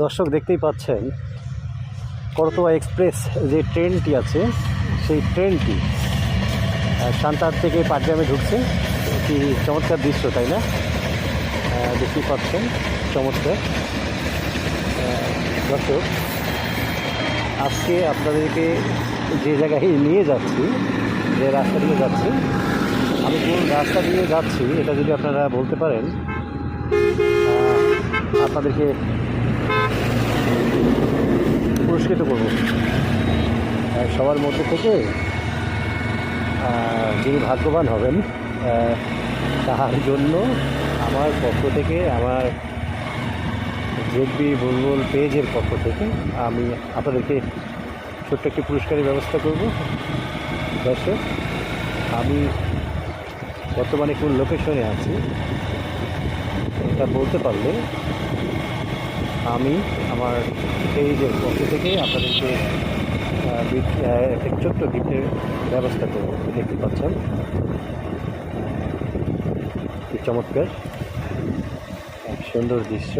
দর্শক দেখতেই পাচ্ছেন, করতোয়া এক্সপ্রেস যে ট্রেনটি আছে, সেই ট্রেনটি সান্তার থেকে পাটগ্রামে ঢুকছে। একটি চমৎকার দৃশ্য, তাই না? দেখতেই পাচ্ছেন, চমৎকার। দর্শক, আজকে আপনাদেরকে যে জায়গায় নিয়ে যাচ্ছি, যে রাস্তা দিয়ে যাচ্ছি, আমি কোন রাস্তা দিয়ে যাচ্ছি, এটা যদি আপনারা বলতে পারেন আপনাদেরকে পুরস্কৃত করব। সবার মধ্যে থেকে যিনি ভাগ্যবান হবেন আহ, তার জন্য আমার পক্ষ থেকে আমার জেডবি বুলবুল পেজের পক্ষ থেকে আমি আপনাদেরকে ছোট্ট একটি পুরস্কারের ব্যবস্থা করব। দর্শক আমি বর্তমানে কোন লোকেশনে আছি এটা বলতে পারলে আমি আমার পেজের পক্ষ থেকে আপনাদেরকে একটা ছোট্ট গিফটের ব্যবস্থা করব, দেখতে পাচ্ছেন? চমৎকার। সুন্দর দৃশ্য।